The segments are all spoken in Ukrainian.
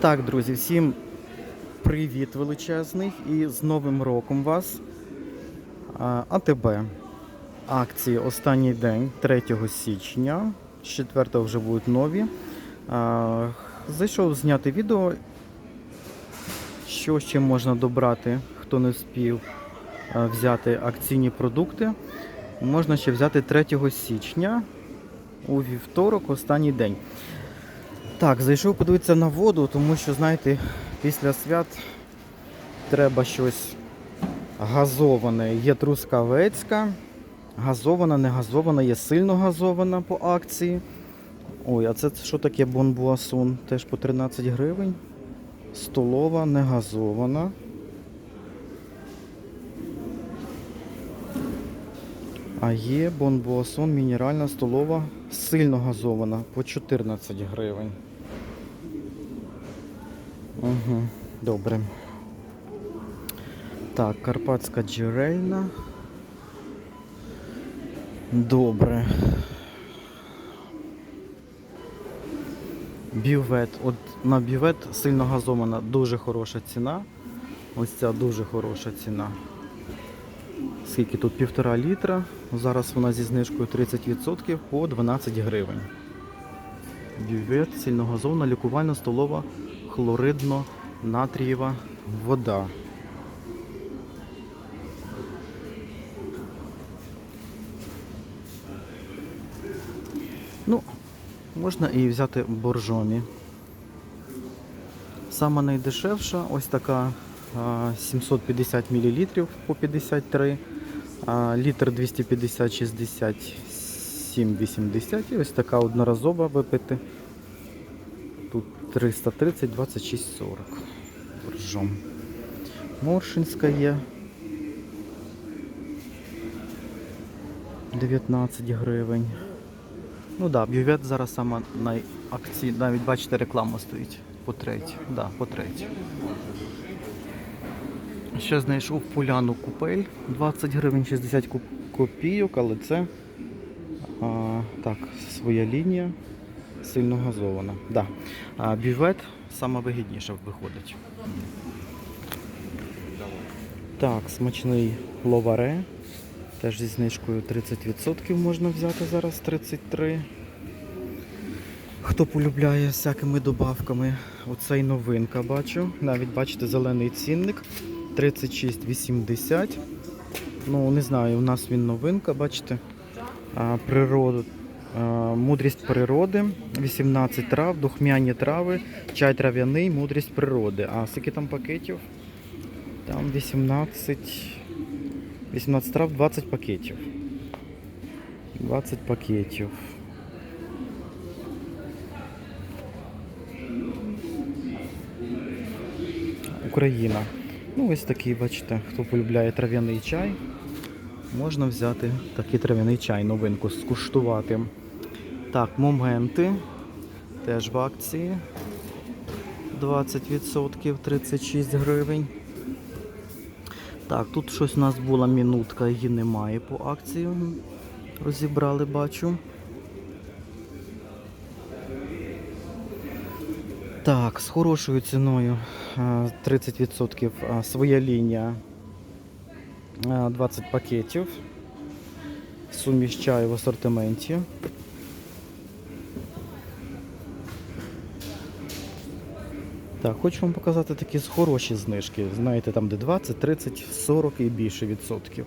Так, друзі, всім привіт величезний і з Новим роком вас. АТБ. Акції останній день, 3 січня. З 4 вже будуть нові. Зайшов зняти відео, що ще можна добрати, хто не а, взяти акційні продукти. Можна ще взяти 3 січня у вівторок, останній день. Так, зайшов подивитися на воду, тому що, знаєте, після свят треба щось газоване. Є трускавецька, газована, не газована, є сильно газована по акції. Ой, а це що таке бонбуасон? Теж по 13 гривень. Столова, не газована. А є бонбуасон мінеральна столова, сильно газована по 14 гривень. Угу, добре. Так, карпатська джерельна. Добре. Бювет. От на бювет сильно газована, дуже хороша ціна. Ось ця дуже хороша ціна. Скільки тут півтора літра. Зараз вона зі знижкою 30% по 12 гривень. Бювет, сильногазовна, лікувальна столова, хлоридно-натрієва вода. Ну, можна і взяти боржомі. Сама найдешевша, ось така 750 мл по 53, літр 250 67 80 і ось така одноразова випити. Тут 330 26 40 боржом. Моршинська є. 19 гривень. Ну так, да, бювет зараз саме на акції, навіть бачите, реклама стоїть по третій. Да, по третій. Ще знайшов поляну купель 20 гривень 60 копійок, але це а, так, своя лінія, сильно газована. Да. А, бювет саме вигідніше виходить. Так, смачний ловаре. Теж зі знижкою 30% можна взяти зараз 33. Хто полюбляє всякими добавками, оцей новинка бачу. Навіть бачите, зелений цінник 36,80. Ну, не знаю, у нас він новинка, бачите. А, природа, мудрість природи, 18 трав, духмяні трави, чай трав'яний, мудрість природи. А скільки там пакетів? Там 18. 18 трав, 20 пакетів. 20 пакетів. Україна. Ну, ось такий, бачите, хто полюбляє трав'яний чай, можна взяти такий трав'яний чай, новинку, скуштувати. Так, моменти. Теж в акції. 20%, 36 гривень. Так, тут щось у нас була мінутка, її немає по акції. Розібрали, бачу. Так, з хорошою ціною е, 30% е, своя лінія 20 пакетів. Суміш чаю в асортименті. Так, хочу вам показати такі хороші знижки. Знаєте, там де 20, 30, 40 і більше відсотків.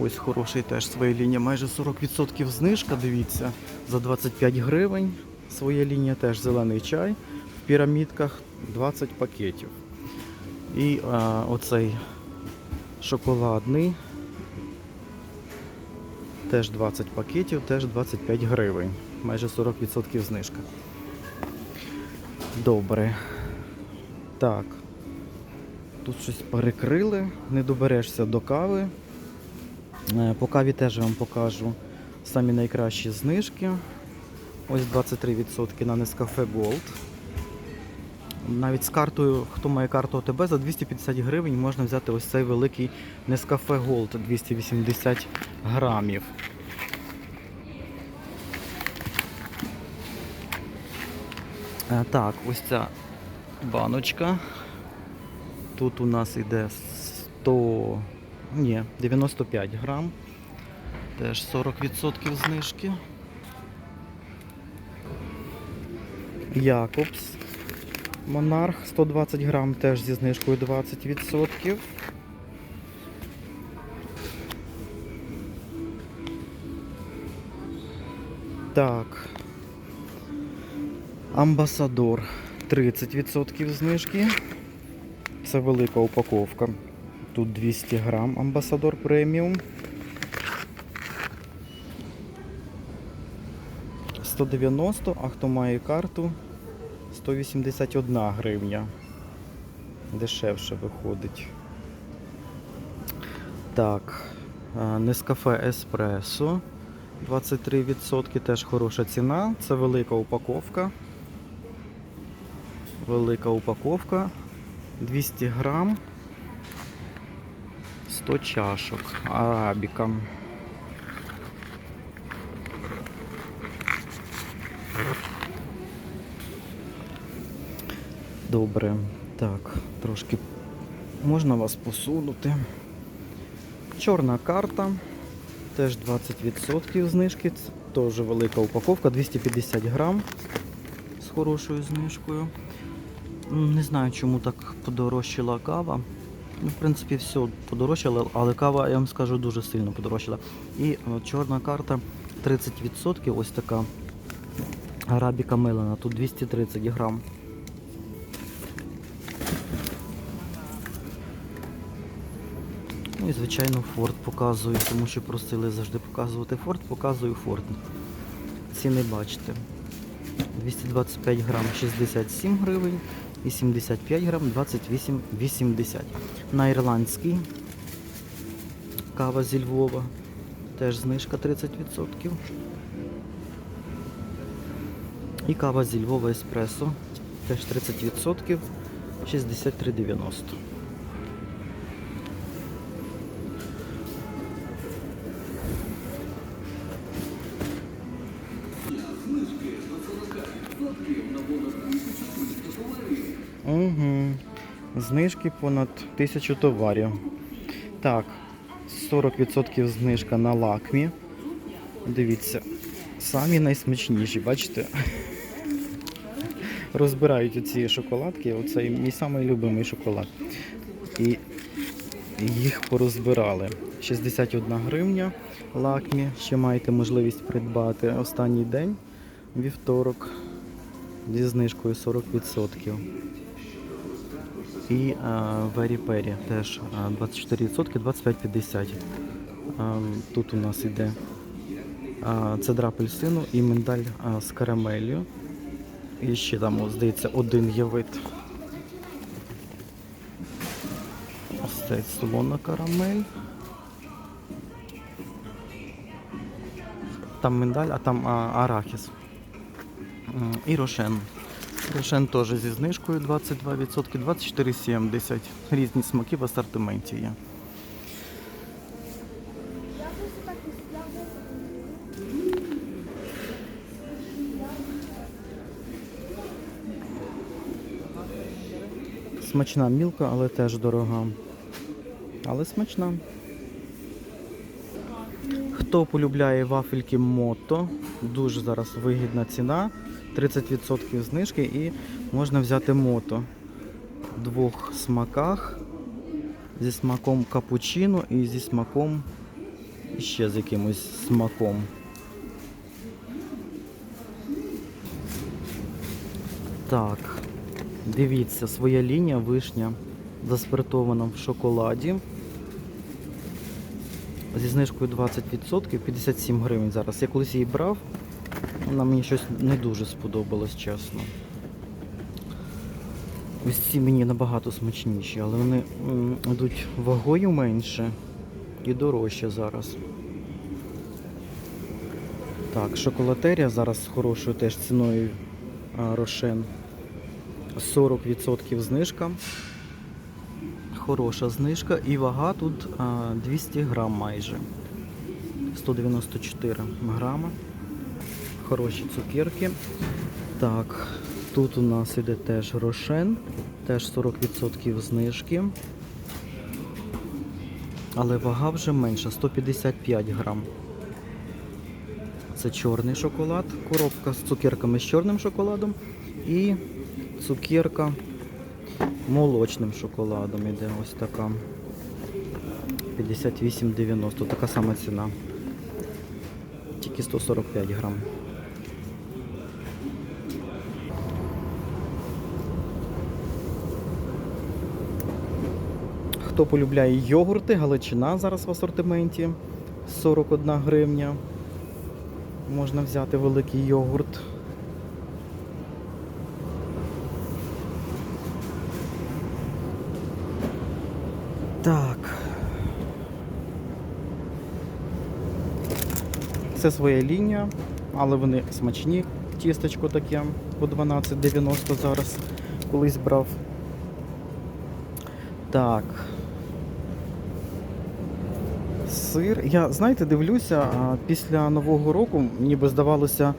Ось хороший теж своя лінія. Майже 40% знижка, дивіться, за 25 гривень. Своя лінія теж зелений чай. В пірамідках 20 пакетів. І а, оцей шоколадний. Теж 20 пакетів, теж 25 гривень. Майже 40% знижка. Добре. Так. Тут щось перекрили, не доберешся до кави. Е, По каві теж вам покажу самі найкращі знижки. Ось 23% на Nescafe Gold. Навіть з картою, хто має карту ОТБ, за 250 гривень можна взяти ось цей великий Nescafe Gold 280 грамів. Е, Так, ось ця баночка. Тут у нас іде 100, ні, 95 грам. Теж 40% знижки. Якобс. Монарх 120 грам теж зі знижкою 20%. Так. Амбасадор 30% знижки. Це велика упаковка. Тут 200 грам Амбасадор преміум. 190, а хто має карту 181 гривня. Дешевше виходить. Так, е, Нескафе Еспресо 23%, теж хороша ціна. Це велика упаковка. Велика упаковка. 200 грам. 100 чашок. Арабіка. Добре. Так, трошки можна вас посунути. Чорна карта. Теж 20% знижки. Теж велика упаковка, 250 грам з хорошою знижкою. Не знаю, чому так подорожчала кава. Ну, в принципі, все подорожчало, але кава, я вам скажу, дуже сильно подорожчала. І е, чорна карта 30%, ось така арабіка мелена, тут 230 грам. І звичайно Форд показую, тому що просили завжди показувати Форд, показую Форд. Ціни бачите. 225 грам 67 гривень і 75 грам 28,80. На ірландський кава зі Львова. Теж знижка 30%. І кава зі Львова еспресо. Теж 30%. 63,90. Знижки понад тисячу товарів. Так, 40% знижка на лакмі. Дивіться, самі найсмачніші, бачите? Розбирають оці шоколадки, оцей мій самий шоколад. І їх порозбирали. 61 гривня лакмі. Ще маєте можливість придбати останній день, вівторок, зі знижкою 40%. І Very Perry теж 24%, 25,50. А, Тут у нас іде а, цедра апельсину і миндаль з карамелью. І ще там, здається, один є вид. Ось цей солона карамель. Там миндаль, а там а, арахіс. І рошен. Рошен теж зі знижкою 22%, 24,70. Різні смаки в асортименті є. Смачна мілка, але теж дорога. Але смачна. Хто полюбляє вафельки Мото, дуже зараз вигідна ціна. 30% знижки і можна взяти мото в двох смаках. Зі смаком капучино і зі смаком ще з якимось смаком. Так, дивіться, своя лінія вишня заспиртована в шоколаді. Зі знижкою 20%, 57 гривень зараз. Я колись її брав, вона мені щось не дуже сподобалось, чесно. Ось ці мені набагато смачніші, але вони йдуть вагою менше і дорожче зараз. Так, шоколатерія зараз з хорошою теж ціною Рошен. 40% знижка. Хороша знижка і вага тут а, 200 грам майже. 194 грама. Хороші цукерки. Так, Тут у нас іде теж рошен, теж 40% знижки. Але вага вже менша, 155 грам. Це чорний шоколад, коробка з цукерками з чорним шоколадом і цукерка молочним шоколадом іде ось така. 58,90, така сама ціна. Тільки 145 грам. Хто полюбляє йогурти, галичина зараз в асортименті 41 гривня. Можна взяти великий йогурт. Так. Це своя лінія, але вони смачні. Тістечко таке по 12,90 зараз колись брав. Так. Сир. Я, знаєте, дивлюся, після Нового року ніби здавалося,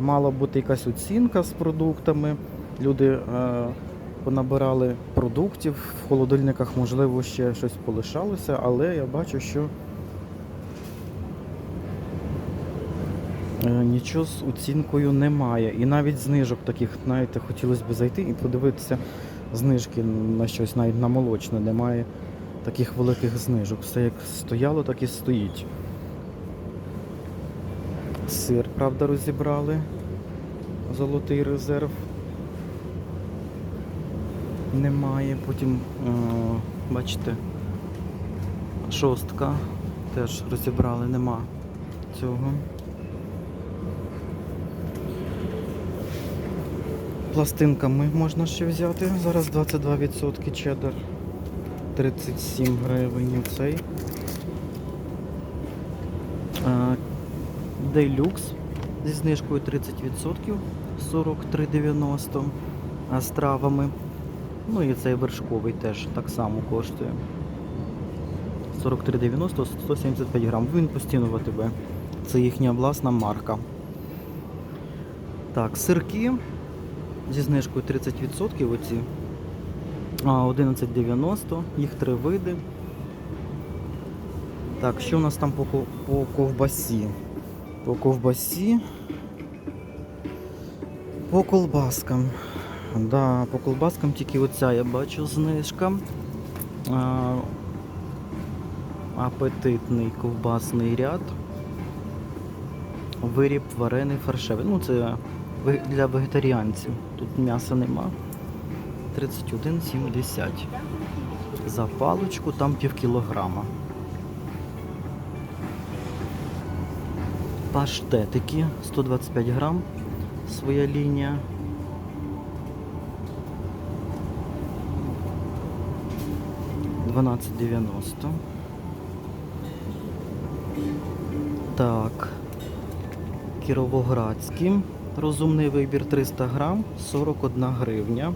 мала бути якась оцінка з продуктами. Люди е, понабирали продуктів, в холодильниках, можливо, ще щось полишалося, але я бачу, що е, нічого з оцінкою немає. І навіть знижок таких, знаєте, хотілося б зайти і подивитися знижки на щось, навіть на молочне немає таких великих знижок. Все як стояло, так і стоїть. Сир, правда, розібрали. Золотий резерв. Немає. Потім, е, бачите, шостка теж розібрали, нема цього. Пластинками можна ще взяти. Зараз 22% чеддер. 37 гривень цей. Дейлюкс зі знижкою 30%, 43,90 з травами. Ну і цей вершковий теж так само коштує. 43,90, 175 грам. Він постійно в АТБ. Це їхня власна марка. Так, сирки зі знижкою 30% оці. А, 11,90, їх три види. Так, що у нас там по, по ковбасі? По ковбасі. По колбаскам. Да, по колбаскам тільки оця я бачу знижка. А, апетитний ковбасний ряд. Виріб варений фаршевий. Ну, це для вегетаріанців. Тут м'яса нема. 31,70. За паличку там пів кілограма. Паштетики 125 грам. Своя лінія. Дванадцять дев'яносто. Так. Кіровоградський. Розумний вибір 300 грам, 41 гривня.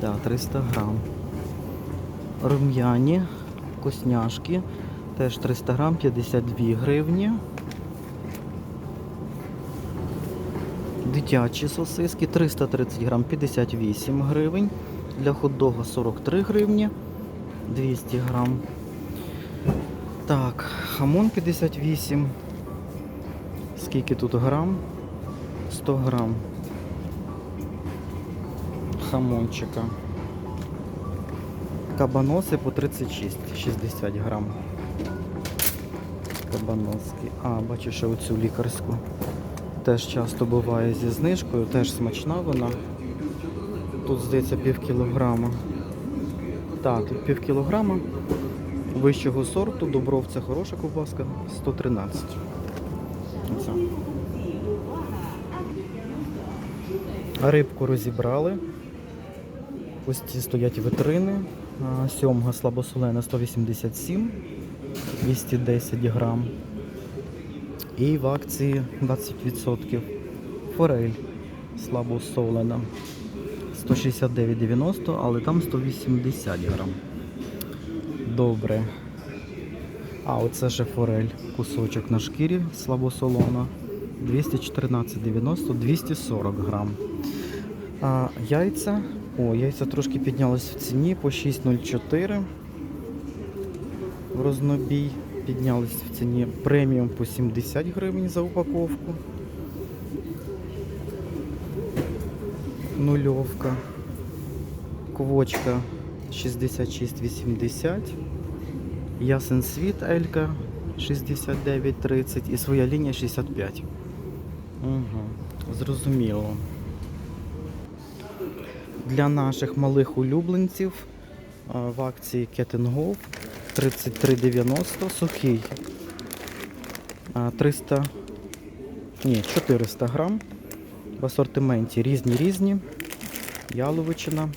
Так, 300 грам. Рум'яні, косняшки. Теж 300 грам, 52 гривні. Дитячі сосиски 330 грам, 58 гривень. Для хот-дога 43 гривні, 200 грам. Так, хамон 58. Скільки тут грам? 100 грам хамончика. Кабаноси по 36-60 грам. Кабаноски. А, бачу ще оцю лікарську. Теж часто буває зі знижкою, теж смачна вона. Тут, здається, пів кілограма. Так, тут пів кілограма. Вищого сорту, Дубровця хороша ковбаска, 113. Оце. Рибку розібрали. Ось ці стоять витрини. Сьомга слабосолена 187, 210 грам. І в акції 20%. Форель слабосолена 169,90, але там 180 грам. Добре. А, оце ще форель. Кусочок на шкірі слабосолона. 214,90, 240 грам. А яйця. О, яйця трошки піднялись в ціні по 6,04. В рознобій піднялись в ціні преміум по 70 гривень за упаковку. Нульовка. Квочка 66,80. Ясен світ Елька 69,30 і своя лінія 65. Угу. Зрозуміло. Для наших малих улюбленців в акції Cat 33,90 сухий. 300, ні, 400 грам. В асортименті різні різні. Яловичина.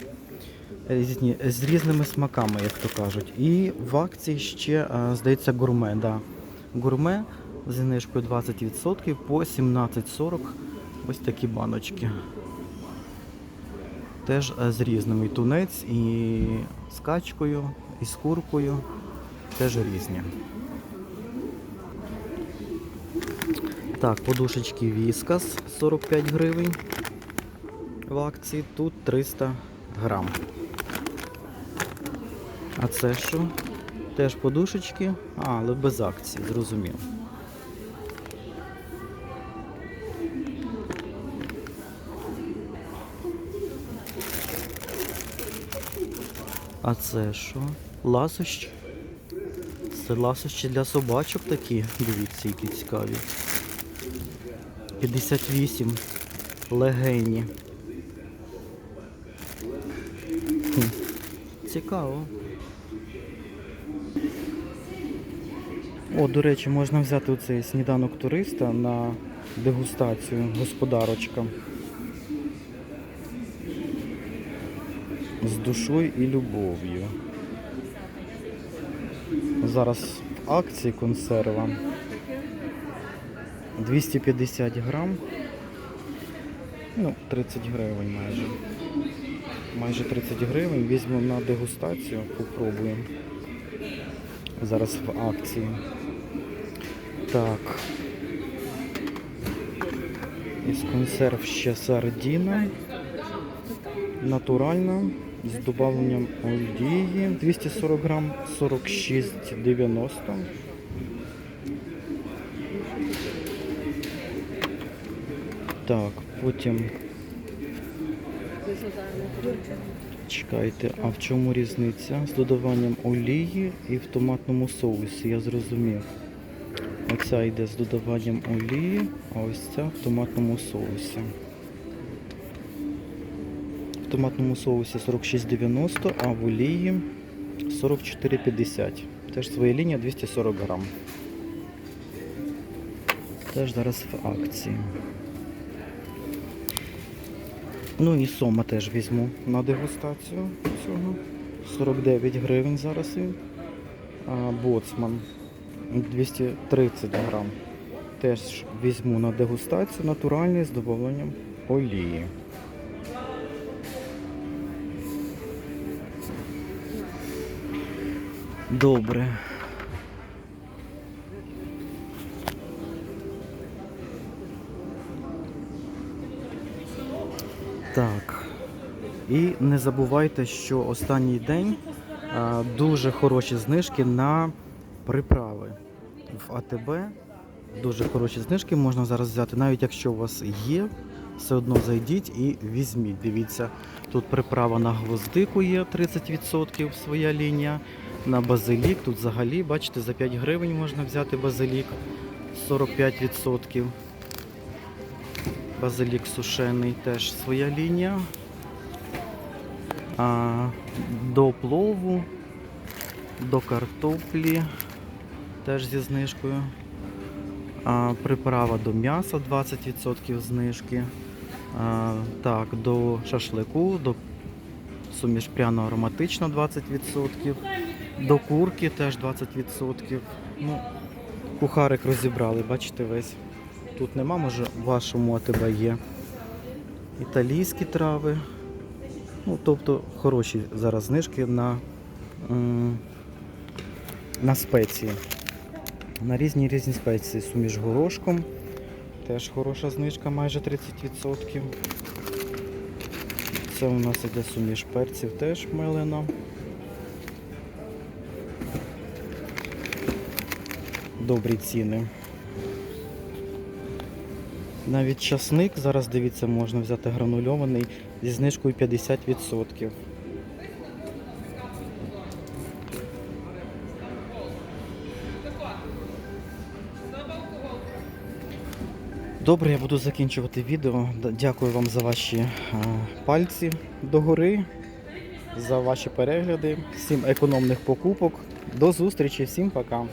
Різні, з різними смаками, як то кажуть. І в акції ще, здається, гурме. Да. Гурме з знижкою 20% по 17,40. Ось такі баночки. Теж е, з різними. І тунець, і з качкою, і з куркою. Теж різні. Так, подушечки Віскас 45 гривень. В акції тут 300 грам. А це що? Теж подушечки, а, але без акції, зрозуміло. А це що? Ласощі? Це ласощі для собачок такі. Дивіться, які цікаві. 58 легені. Хм. Цікаво. О, до речі, можна взяти оцей сніданок туриста на дегустацію господарочка. З душою і любов'ю. Зараз в акції консерва 250 грам. Ну, 30 гривень майже. Майже 30 гривень. Візьмемо на дегустацію, попробуємо. Зараз в акції. Так. Із консерв ще сардіна. Натуральна. З додавленням олії 240 грам, 46,90. Так, потім. Чекайте, а в чому різниця? З додаванням олії і в томатному соусі, я зрозумів. Оця йде з додаванням олії, а ось ця в томатному соусі. В томатному соусі 46,90, а в олії 44,50. Теж своя лінія 240 грам. Теж зараз в акції. Ну і сома теж візьму на дегустацію цього. 49 гривень зараз він. А, боцман 230 грам. Теж візьму на дегустацію натуральний з додаванням олії. Добре. Так. І не забувайте, що останній день дуже хороші знижки на приправи. В АТБ дуже хороші знижки можна зараз взяти, навіть якщо у вас є, все одно зайдіть і візьміть. Дивіться, тут приправа на гвоздику є 30% своя лінія. На базилік, тут взагалі, бачите, за 5 гривень можна взяти базилік 45%. Базилік сушений теж своя лінія. А, до плову, до картоплі теж зі знижкою. А, приправа до м'яса 20% знижки. А, так, до шашлику, до суміш пряно ароматична 20%. До курки теж 20%. Ну, кухарик розібрали, бачите весь. Тут нема, може вашому АТБ є. Італійські трави. Ну, тобто хороші зараз знижки на, на спеції. На різні різні спеції. Суміш горошком Теж хороша знижка, майже 30%. Це у нас іде суміш перців, теж мелена. Добрі ціни. Навіть часник, зараз дивіться, можна взяти гранульований зі знижкою 50%. Добре, я буду закінчувати відео. Дякую вам за ваші е, пальці догори, за ваші перегляди, всім економних покупок. До зустрічі, всім пока.